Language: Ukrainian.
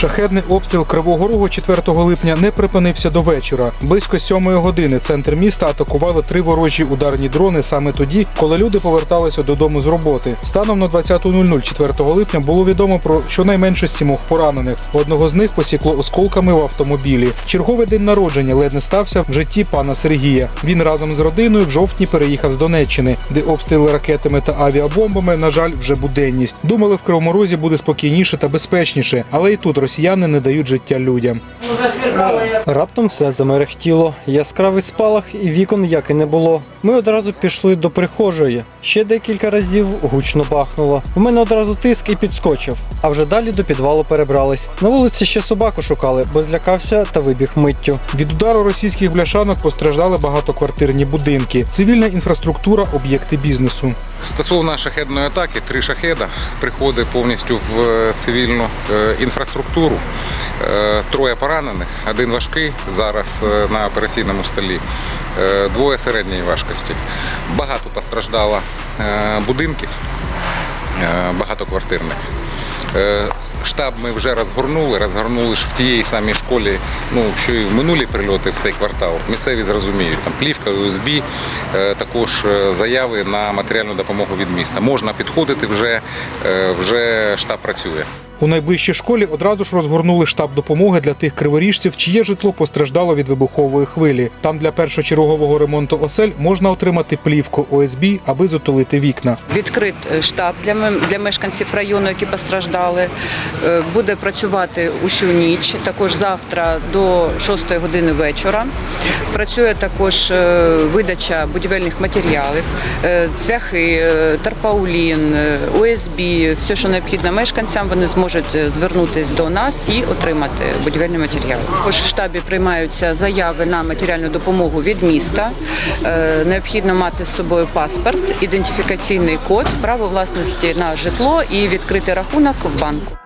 Шахедний обстріл Кривого Рогу 4 липня не припинився до вечора. Близько сьомої години центр міста атакували три ворожі ударні дрони саме тоді, коли люди поверталися додому з роботи. Станом на 20.00 4 липня було відомо про щонайменше сімох поранених. Одного з них посікло осколками в автомобілі. Черговий день народження ледь не стався в житті пана Сергія. Він разом з родиною в жовтні переїхав з Донеччини, де обстріли ракетами та авіабомбами, на жаль, вже буденність. Думали, в Кривому Розі буде спокійніше та безпечніше, але і тут росіяни не дають життя людям. Раптом все замерехтіло. Яскравий спалах і вікон як і не було. Ми одразу пішли до прихожої. Ще декілька разів гучно бахнуло. У мене одразу тиск і підскочив. А вже далі до підвалу перебрались. На вулиці ще собаку шукали, бо злякався та вибіг миттю. Від удару російських бляшанок постраждали багатоквартирні будинки, цивільна інфраструктура, об'єкти бізнесу. Стосовно шахедної атаки, три шахеда приходить повністю в е, цивільну е, інфраструктуру. Е, Троє поранених, один важкий зараз е, на операційному столі, е, двоє середньої важкості. Багато постраждало будинків багатоквартирних. Штаб ми вже розгорнули, розгорнули ж в тієї самій школі, ну що і в минулі прильоти в цей квартал. Місцеві зрозуміють, там плівка, е, також заяви на матеріальну допомогу від міста. Можна підходити вже, вже штаб працює. У найближчій школі одразу ж розгорнули штаб допомоги для тих криворіжців, чиє житло постраждало від вибухової хвилі. Там для першочергового ремонту осель можна отримати плівку ОСБ, аби затулити вікна. Відкрит е, штаб для для мешканців району, які постраждали. Е, Буде працювати усю ніч. Також завтра до 6 години вечора. Працює також е, видача будівельних матеріалів, цвяхи, тарпаулін, ОСБ, все, що необхідно мешканцям, вони зможуть е, звернутися до нас і отримати будівельні матеріали. Також в штабі приймаються заяви на матеріальну допомогу від міста. Е, Необхідно мати з собою паспорт, ідентифікаційний код, право власності на житло і відкрити рахунок в банку.